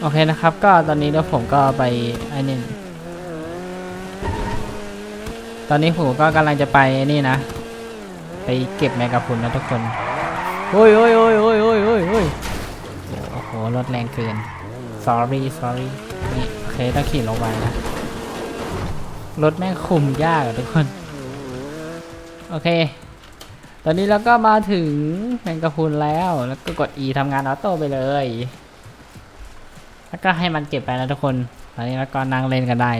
โอเคนะครับ ก็ตอนนี้แล้วผมก็ไปไอ้นี่ตอนนี้ผมก็กำลังจะไปไอ้นี่นะ ไปเก็บแมงกะพรุนนะทุกคนโอ้ยโอ้ยโอ้ยโอ้ยโอ้ยโอ้ยโอ้ยโอ้โหรถแรงเกิน sorry sorry นี่โอเคต้องขี่ลงไปนะ รถแม่งคุมยากอะทุกคน โอเค ตอนนี้เราก็มาถึงแมงกะพุนแล้ว แล้วก็กด E ทำงานออโต้ไปเลย แล้วก็ให้มันเก็บไปนะทุกคนตอนนี้แล้วก็นั่งเล่นกันได้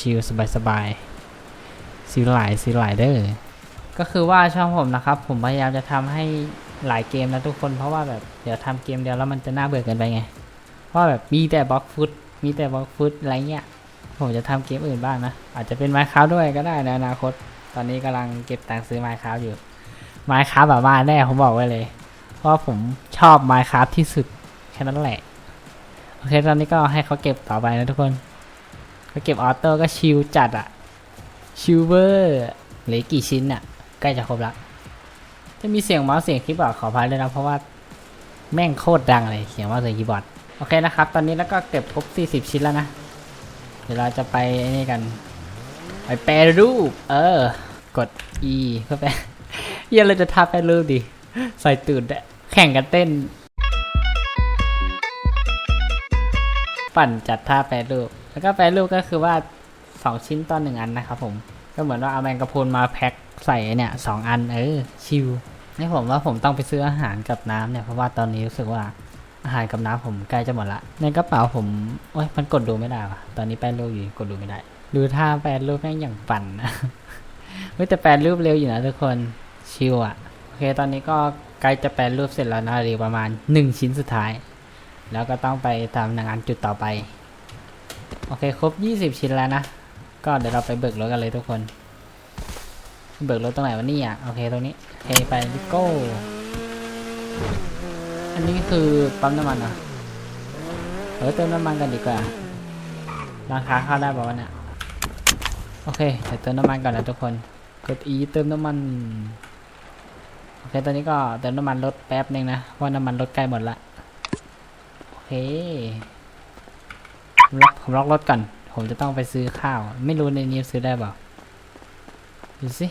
ชิวๆสบายๆซิลหลายซิลหลายเด้อก็คือว่าช่องผมนะครับ ผมพยายามจะทำให้หลายเกมนะทุกคนเพราะว่าแบบเดี๋ยวทำเกมเดียวแล้วมันจะน่าเบื่อเกินไปไง เพราะแบบมีแต่บล็อกฟุตมีแต่บล็อกฟุตอะไรเงี้ยผมจะทำเกมอื่นบ้างนะ อาจจะเป็นไมค์ค a f t ด้วยก็ได้ในอนาคต ตอนนี้กำลังเก็บตังค์ซื้อไมค์ค a f t อยู่ไมค์ค a f t แบบมาแน่ผมบอกไว้เลย เพราะผมชอบไมค์ค a f t ที่สุดแค่นั้นแหละ โอเคตอนนี้ก็ให้เขาเก็บต่อไปนะทุกคนเขาเก็บออโต้ก็ชิลจัดอะชิลเวอร์เหลือกี่ชิ้นอะใกล้จะครบละจะมีเสียงเมาส์เสียงคีย์บอร์ดขออภัยด้วยนะเพราะว่าแม่งโคตรดังเลยเสียงเมาส์เสียงคีย์บอร์ดโอเคนะครับ ตอนนี้แล้วก็เก็บครบ40 ชิ้นแล้วนะ เดี๋ยวเราจะไปนี่กัน ไปแปรรูป เออ กด E เพื่อแปลเหี้ยังเราจะทาแปรรูปดิ ใส่ตูดแดะแข่งกันเต้น ปั่นจัดท่าแปรรูป แล้วก็แปรรูปก็คือว่า 2 ชิ้นต่อหนึ่งอันนะครับผม ก็เหมือนว่าเอาแมงกะพรุนมาแพ็คใส่เนี่ยสองอันเออชิวนี่ผมว่าผมต้องไปซื้ออาหารกับน้ำเนี่ยเพราะว่าตอนนี้รู้สึกว่าอาหารกับน้ำผมใกล้จะหมดละ ในกระเป๋าผมโอ้ยมันกดดูไม่ได้ว่ะตอนนี้แปลรูปอยู่กดดูไม่ได้ดูท่าแปลรูปแม่งอย่างปั่นนะเฮ้ยแต่แปลรูปเร็วอยู่นะทุกคนชิวอะ่ะโอเคตอนนี้ก็ใกล้จะแปลรูปเสร็จแล้วนะหลือประมาณ 1 ชิ้นสุดท้าย แล้วก็ต้องไปตางานจุดต่อไป โอเคครบ 20 ชิ้นแล้วนะ ก็เดี๋ยวเราไปเบิกรถกันเลยทุกคน เบิกรถตรงไหนวะนี่ยโอเคตรงนี้โอเคไปดิโก้ อันนี้คือปั๊มน้ำมันเหรอเออเติมน้ำมันกันดีกว่าราคาเข้าได้ป่าวะเนี่ย โอเคเดี๋ยวเติมน้ำมันก่อนนะทุกคน กด E เติมน้ำมัน โอเคตอนนี้ก็เติมน้ำมันรถแป๊บนึงนะ เพราะน้ำมันรถใกล้หมดละ เคผมล็อกผมล็อกรถก่อน ผมจะต้องไปซื้อข้าว ไม่รู้ในนี้ซื้อได้เปล่าดูสิ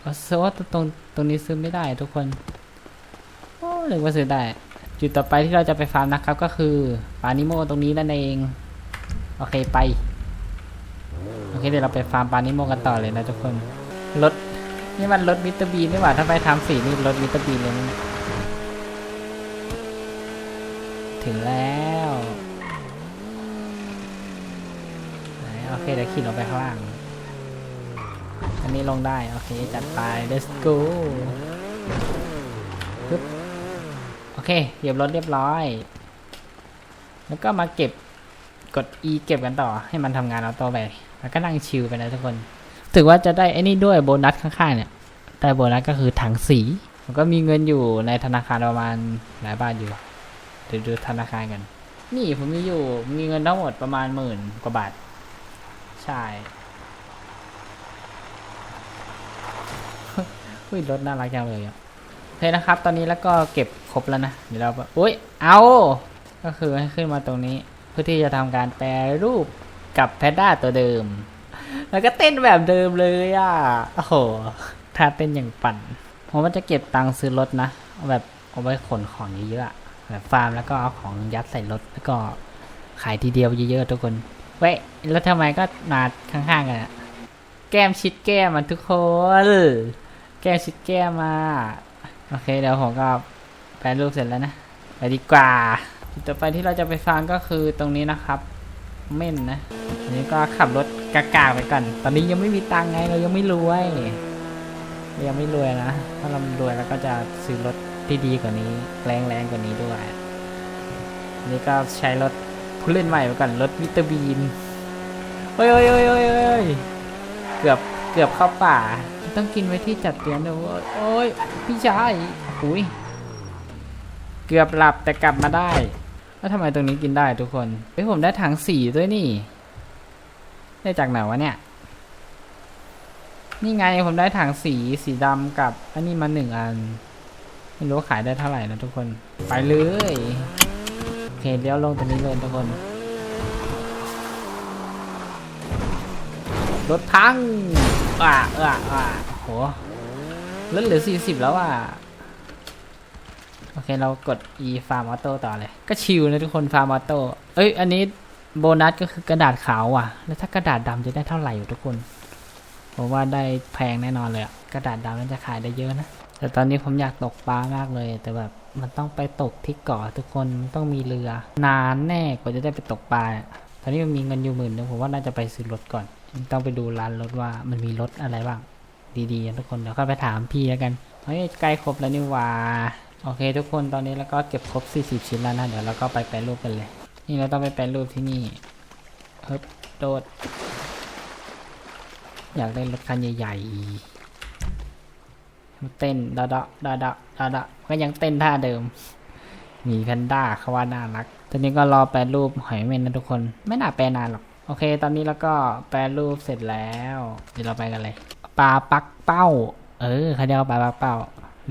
โอ้โซตรงตรงนี้ซื้อไม่ได้ทุกคน โอ้หรือว่าซื้อได้ จุดต่อไปที่เราจะไปฟาร์มนะครับก็คือปานิโมตรงนี้นั่นเอง โอเคไป โอเคเดี๋ยวเราไปฟาร์มปานิโมกันต่อเลยนะทุกคน รถ นี่มันรถมิสเตอร์บีนนี่หว่าถ้าไปทำสีนี่รถมิสเตอร์บีนเลยนะเนี่ย ถึงแล้วไหนโอเคเดี๋ยวขี่ลงไปข้างล่าง อันนี้ลงได้ โอเค จัดไป let's go ปึ๊บโอเคเหยียบรถเรียบร้อย แล้วก็มาเก็บกด E เก็บกันต่อให้มันทำงานเอาตัวไปแล้วก็นั่งชิลไปนะทุกคน ถือว่าจะได้ไอ้นี่ด้วยโบนัสข้างๆเนี่ยได้โบนัสก็คือถังสีผมก็มีเงินอยู่ในธนาคารประมาณหลายบาทอยู่ ดี๋ยวดูธนาคารกัน นี่ผมมีอยู่ มีเงินทั้งหมดประมาณหมื่นกว่าบาท ใช่อุ้ยรถน่ารักจังเลยอะโอเคนะครับ ตอนนี้แล้วก็เก็บครบแล้วนะ เดี๋ยวเราไปอุ้ย เอา ก็คือให้ขึ้นมาตรงนี้ เพื่อที่จะทำการแปรรูปกับแพดด้าตัวเดิม แล้วก็เต้นแบบเดิมเลยอะ โอ้โหท่าเต้นอย่างปั่น ผมว่าจะเก็บตังค์ซื้อรถนะเอาแบบเอาไว้ขนของเยอะๆอะ แบบฟาร์มแล้วก็เอาของยัดใส่รถแล้วก็ขายทีเดียวเยอะๆทุกคน เว้ยแล้วทำไมก็มาข้างๆกันอะแก้มชิดแก้มมันทุกคน แก้มชิดแก้มมา โอเคเดี๋ยวผมก็แปลรูปเสร็จแล้วนะ ไปดีกว่า ต่อไปที่เราจะไปฟังก็คือตรงนี้นะครับ เม่นนะอันนี้ก็ขับรถกากๆไปก่อน ตอนนี้ยังไม่มีตังไงเรายังไม่รวย ยังไม่รวยนะ ถ้าเรารวยแล้วก็จะซื้อรถ ที่ดีกว่านี้ แรงๆกว่านี้ด้วยนนี้ก็ใช้รถผู้เล่นใหม่ไปก่อนรถมิตอร์บีนเฮ้ยเฮ้ยเฮ้ยเฮ้ยเฮ้ยเกือบเกือบเข้าป่า ต้องกินไว้ที่จัดเตรียมด้วยโอ้ยโอ้ยพี่ชายหุยเกือบหลับแต่กลับมาได้แล้วทำไมตรงนี้กินได้ทุกคนเฮ้ยผมได้ถังสีด้วยนี่ ได้จากไหนวะเนี่ย นี่ไงผมได้ถังสีสีดำกับอันนี้มาหนึ่งอัน ไม่รู้ขายได้เท่าไหร่นะทุกคน ไปเลยโอเคเลี้ยวลงตรงนี้เลยทุกคน รถทังอะอะอะโหลดเหลือสี่สิบแล้วอะ โอเค เรากด e farm auto ต่อเลย ก็ชิวนะทุกคน farm auto เอ้ย อันนี้โบนัสก็คือกระดาษขาวอะ แล้วถ้ากระดาษดำจะได้เท่าไหร่อยู่ทุกคน ผมว่าได้แพงแน่นอนเลย กระดาษดำน่าจะขายได้เยอะนะ แต่ตอนนี้ผมอยากตกปลามากเลย แต่แบบมันต้องไปตกที่เกาะทุกคนมันต้องมีเรือ นานแน่กว่าจะได้ไปตกปลาตอนนี้มันมีเงินอยู่หมื่นนึงผมว่าน่าจะไปซื้อรถก่อนต้องไปดูร้านรถว่ามันมีรถอะไรบ้าง ดีๆทุกคนเดี๋ยวก็ไปถามพี่แล้วกันเฮ้ยใกล้ครบแล้วนี่ว่าโอเค ทุกคนตอนนี้แล้วก็เก็บครบ 40 ชิ้นแล้วนะเดี๋ยวเราก็ไปแปรรูปกันเลย นี่เราต้องไปแปรรูปที่นี่เฮ้ยโดด อยากได้รถคันใหญ่ๆ เต้นดาดะดาดะดาดะก็ยังเต้นท่าเดิมมีแพนด้าเขาว่าน่ารัก ตอนนี้ก็รอแปรรูปหอยเม่นนะทุกคน ไม่น่าแปรนานหรอก โอเค ตอนนี้แล้วก็แปรรูปเสร็จแล้ว เดี๋ยวเราไปกันเลย ปลาปักเป้า เออเขาเรียกว่าปลาปักเป้า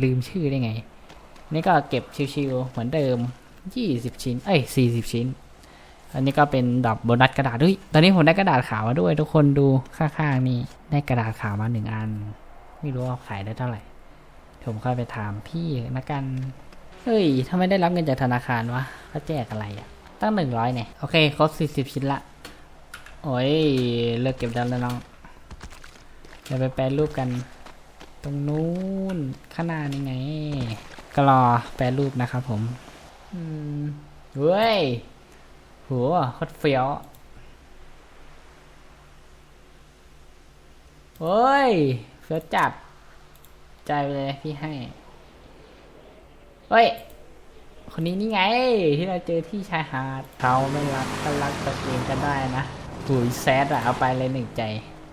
ลืมชื่อได้ไง นี่ก็เก็บชิวๆเหมือนเดิม 20 ชิ้น เอ้ย 40 ชิ้น อันนี้ก็เป็นดอกโบนัสกระดาษด้วย ตอนนี้ผมได้กระดาษขาวมาด้วย ทุกคนดูข้างๆนี่ ได้กระดาษขาวมาหนึ่งอัน ไม่รู้ว่าขายได้เท่าไหร่ ผมค่อยไปถามพี่ละกัน เฮ้ยทำไมได้รับเงินจากธนาคารวะเขาแจกอะไรอะ่ะ ตั้งหนึ่งร้อยเนี่ย โอเค ครบสี่สิบชิ้นละ โอ้ย เลิกเก็บได้แล้วน้อง เดี๋ยวไปแปรรูปกัน ตรงนู้นข้างหน้านี่ไง ก็รอแปรรูปนะครับผม อืมเว้ยโหโคตรเฟี้ยวโอ้ยเฟี้ยวจัด ใจไปเลยพี่ให้ เฮ้ย คนนี้นี่ไง ที่เราเจอที่ชายหาดเขาไม่รักก็รักตัวเองก็ได้นะหุยแซดอะเอาไปเลยหนึ่งใจ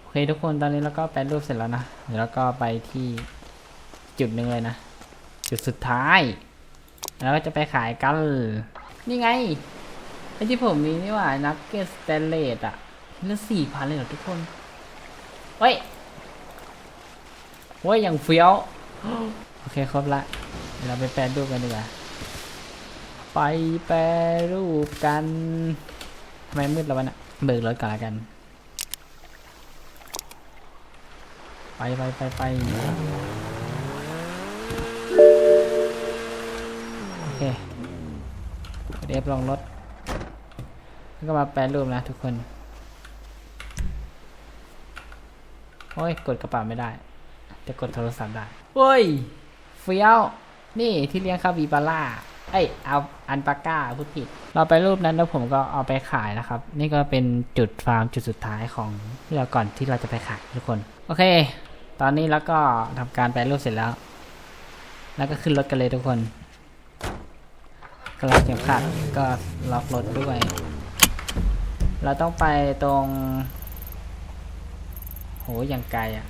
โอเคทุกคนตอนนี้เราก็แปลรูปเสร็จแล้วนะเดี๋ยวเราก็ไปที่จุดหนึ่งเลยนะ จุดสุดท้าย แล้วก็จะไปขายกัน นี่ไงไอที่ผมมีนี่ว่านักเก็ตสเตนเลสอะทีละสี่พันเลยเหรอทุกคน เฮ้ย เฮ้ยอย่างเฟี้ยว โอเคครบละเดี๋ยวเราไปแปลรูปกันดีกว่า ไปแปรรูปกันทำไมมืดแล้ววะน่ะเบิกรถก่อนละกัน ไปไปไปไปโอเคเดฟลองรถแล้วก็มาแปลรูปนะทุกคน โอ้ย กดกระเป๋าไม่ได้ แต่กดโทรศัพท์ได้เฮ้ยเฟี้ยว นี่ที่เลี้ยงคาบิบาร่าเอ้ยเอาอันปาก้าพูดผิด เราไปรูปนั้นแล้วผมก็เอาไปขายนะครับ นี่ก็เป็นจุดฟาร์มจุดสุดท้ายของเราก่อนที่เราจะไปขายทุกคน โอเค ตอนนี้แล้วก็ทำการแปลรูปเสร็จแล้ว แล้วก็ขึ้นรถกันเลยทุกคนกำลังเข็มขัดก็ล็อกรถด้วย เราต้องไปตรง โหอย่างไกลอะ่ะ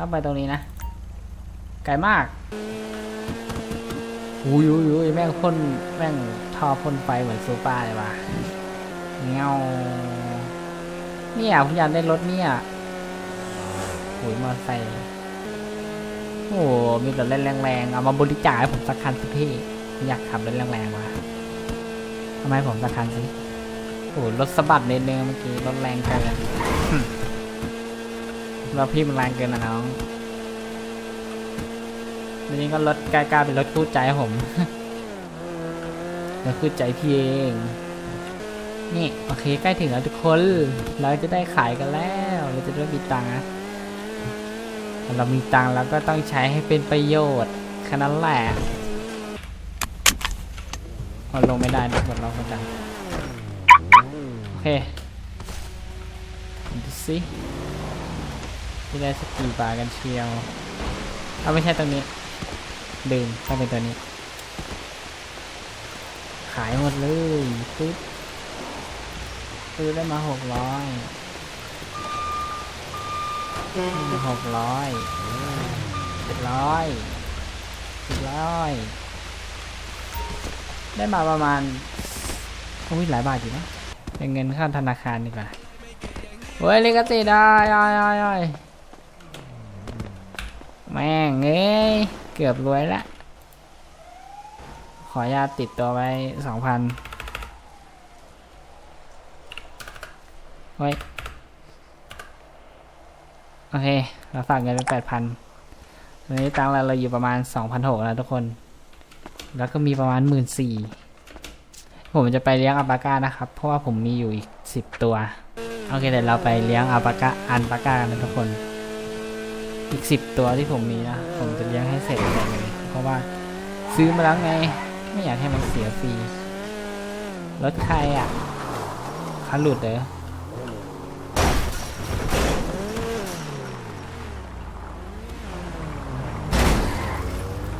ต้องไปตรงนี้นะ ไกลมากอุ้ยอุ้ยอุ้ยแม่งพ่นแม่งทอพ่นไฟเหมือนซูเปอร์เลยว่ะเงาเนี่ยผมอยากได้รถเนี่ยโอ้ยมอเตอร์ไซค์โอ้โหมีรถแรงๆเอามาบริจาคให้ผมสักคันสิพี่อยากขับรถแรงๆว่ะทำไมผมสักคันสิโอ้รถสะบัดเนิดนึงเมื่อกี้รถแรงเกิน เราพี่มันแรงเกินนะน้องวันนี้ก็รถกล้าๆเป็นรถคู่ใจผมรถคู่ใจพี่เอง นี่โอเคใกล้ถึงแล้วทุกคน เราจะได้ขายกันแล้ว เราจะได้มีตังค์นะเรามีตังค์เราก็ต้องใช้ให้เป็นประโยชน์แค่นั้นแหละเราลงไม่ได้นะกดล็อกไม่ได้โอเคดูสิ ที่ได้สกีบาร์กันเชียว เอาไม่ใช่ตรงนี้ ดื่มต้องเป็นตัวนี้ ขายหมดเลยปึ๊บซื้อได้มาหกร้อยหกร้อยเจ็ดร้อยเจ็ดร้อย ได้มาประมาณอุ้ยหลายบาทอยู่นะเป็นเงินค่าธนาคารดีกว่าเฮ้ยลิกติได้อ้อยอ้อยอ้อย แม่งเอ้ย เกือบรวยละ ขออนุญาตติดตัวไว้สองพันเฮ้ยโอเค เราฝากเงินไปแปดพันตอนนี้ตังเราเราอยู่ประมาณสองพันหกแล้วทุกคน แล้วก็มีประมาณหมื่นสี่ผมจะไปเลี้ยงอัลปาก้านะครับ เพราะว่าผมมีอยู่อีกสิบตัว โอเคเดี๋ยวเราไปเลี้ยงอัลปาก้าอันปาก้ากันนะทุกคน อีกสิบตัวที่ผมมีนะ ผมจะเลี้ยงให้เสร็จหมดเลย เพราะว่าซื้อมาแล้วไง ไม่อยากให้มันเสียฟรี รถใครอะคันหลุดเหรอ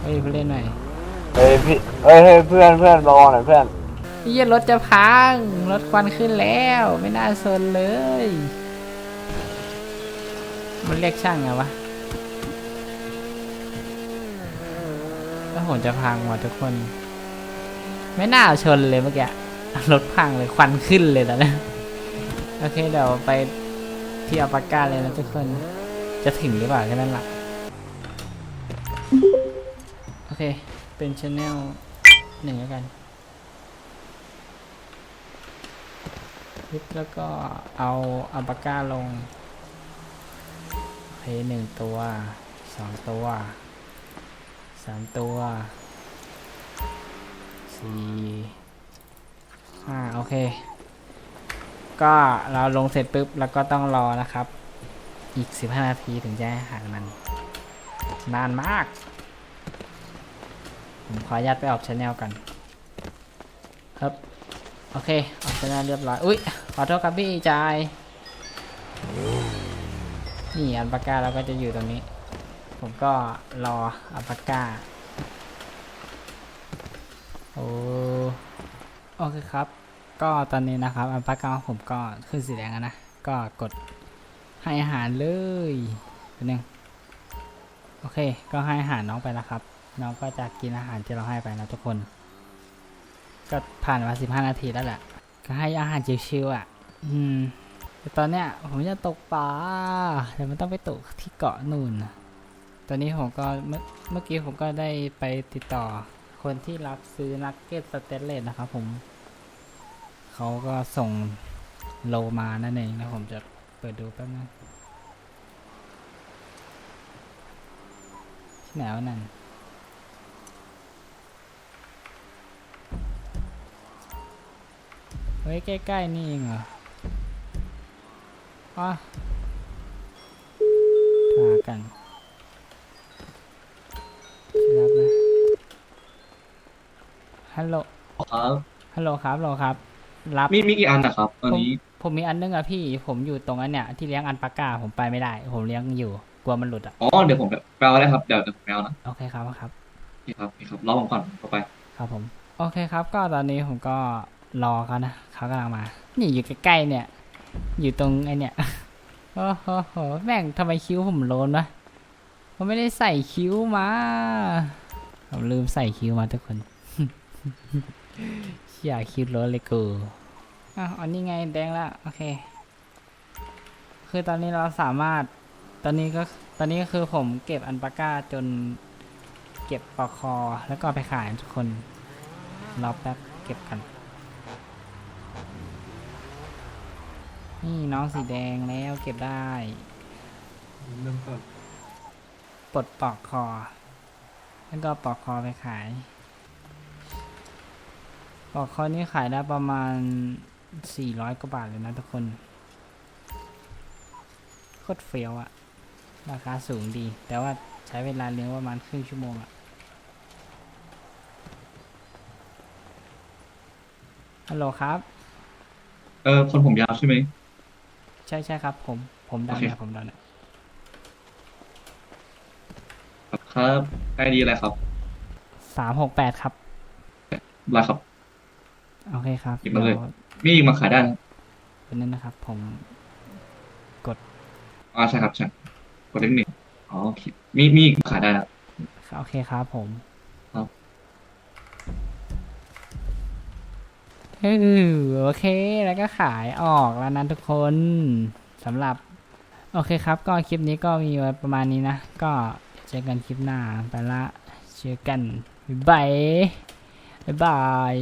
เฮ้ยเพื่อนเล่นหน่อยเฮ้ยพี่เฮ้ยเฮ้ยเพื่อนเพื่อนรอหน่อยเพื่อนเฮียรถจะพัง รถควันขึ้นแล้ว ไม่น่าสนเลย มันเรียกช่างไงวะ แล้วผมจะพังว่ะทุกคน ไม่น่าชนเลยเมื่อกี้รถพังเลยควันขึ้นเลยตอนนี้โอเคเดี๋ยวไปที่อัลปาก้าเลยนะทุกคน จะถึงหรือเปล่าแค่นั้นแหละโอเค เป็นช anel หนึ่งแล้วกันคลิปแล้วก็เอาอัลปาก้าลงโอเคหนึ่งตัวสองตัวามตัวสี่ห้าโอเค ก็เราลงเสร็จปุ๊บแล้วก็ต้องรอนะครับ อีก 15 นาทีถึงจะหาหารมัน นานมาก ผมขออนุญาตไปออกชแนลกัน ครับ โอเค ออกชแนลเรียบร้อย อุ้ยขอโทษครับพี่จายนี่อัลปาก้าเราก็จะอยู่ตรงนี้ ผมก็รออัลปาก้า โอ้โอเคครับ ก็ตอนนี้นะครับอัลปาก้าของผมก็ขึ้นสีแดงแล้วนะ ก็กดให้อาหารเลยนนึงโอเค ก็ให้อาหารน้องไปแล้วครับ น้องก็จะกินอาหารที่เราให้ไปนะทุกคน ก็ผ่านมาสิบห้านาทีแล้วแหละ ก็ให้อาหารชิวๆอะ อืมแต่ตอนเนี้ยผมจะตกปลาแต่มันต้องไปตกที่เกาะนู่นน่ะ ตอนนี้ผมก็เมื่อเมื่อกี้ผมก็ได้ไปติดต่อคนที่รับซื้อนักเก็ตสเตนเลสนะครับผม เขาก็ส่งโลมานั่นเองนะผมจะเปิดดูแป๊บนึงที่ไหนวะนั่นเฮ้ยใกล้ๆนี่เองเหรออ๋อหากัน รับนะฮัลโหลครับฮัลโหลครับฮัลโหลครับ รับมีมีกี่อันนะครับตอนนี้ผมมีอันนึงอะพี่ ผมอยู่ตรงนั้นเนี่ยที่เลี้ยงอันปาก้าผมไปไม่ได้ ผมเลี้ยงอยู่กลัวมันหลุดอะอ๋อเดี๋ยวผมแปลได้ครับเดี๋ยวเดี๋ยวผมแปลนะโอเคครับครับ โอเคครับโอเคครับรอผมก่อนเข้าไป ครับผม โอเคครับ ก็ตอนนี้ผมก็รอเขานะเขากำลังมา นี่อยู่ใกล้ๆเนี่ย อยู่ตรงไอเนี่ย โอ้โหโหแม่งทำไมคิ้วผมโลนวะ ผมไม่ได้ใส่คิ้วมาผมลืมใส่คิ้วมาทุกคนอย่าคิ้วโลนเลยกูอะอันนี้ไงแดงแล้วโอเค คือตอนนี้เราสามารถ ตอนนี้ก็ ตอนนี้ก็คือผมเก็บอันปาก้าจนเก็บปลอกคอ แล้วก็ไปขายทุกคนรอแป๊บเก็บกัน นี่น้องสีแดงแล้วเก็บได้ เริ่มต้น ปลดปลอกคอ แล้วก็ปลอกคอไปขายปลอกคอนี่ขายได้ประมาณ 400กว่าบาทเลยนะทุกคน โคตรเฟี้ยวอะราคาสูงดี แต่ว่าใช้เวลาเลี้ยงประมาณครึ่งชั่วโมงอะฮัลโหลครับ เออคนผมยาวใช่ไหม ใช่ใช่ครับ ผม ผมดำโอเคเนี่ยผมดำเนี่ย ครับครับไอดีอะไรครับสามหกแปดครับอะไรครับ โอเคครับหยิบมาเลย ดี๋วมีอีกมาขายได้นะเป็นนั้นนะครับ ผมอ๋อใช่ครับใช่กดเลขหนึ่งอ๋อโอเคมีมีอีกมาขายได้นะ โอเคครับผมครับ เออโอเค แล้วก็ขายออกแล้วนั้นทุกคนสำหรับ โอเคครับ ก็คลิปนี้ก็มีไว้ประมาณนี้นะ ก็ เจอกันคลิปหน้าไปละเจอกันบ๊ายบายบ๊ายบาย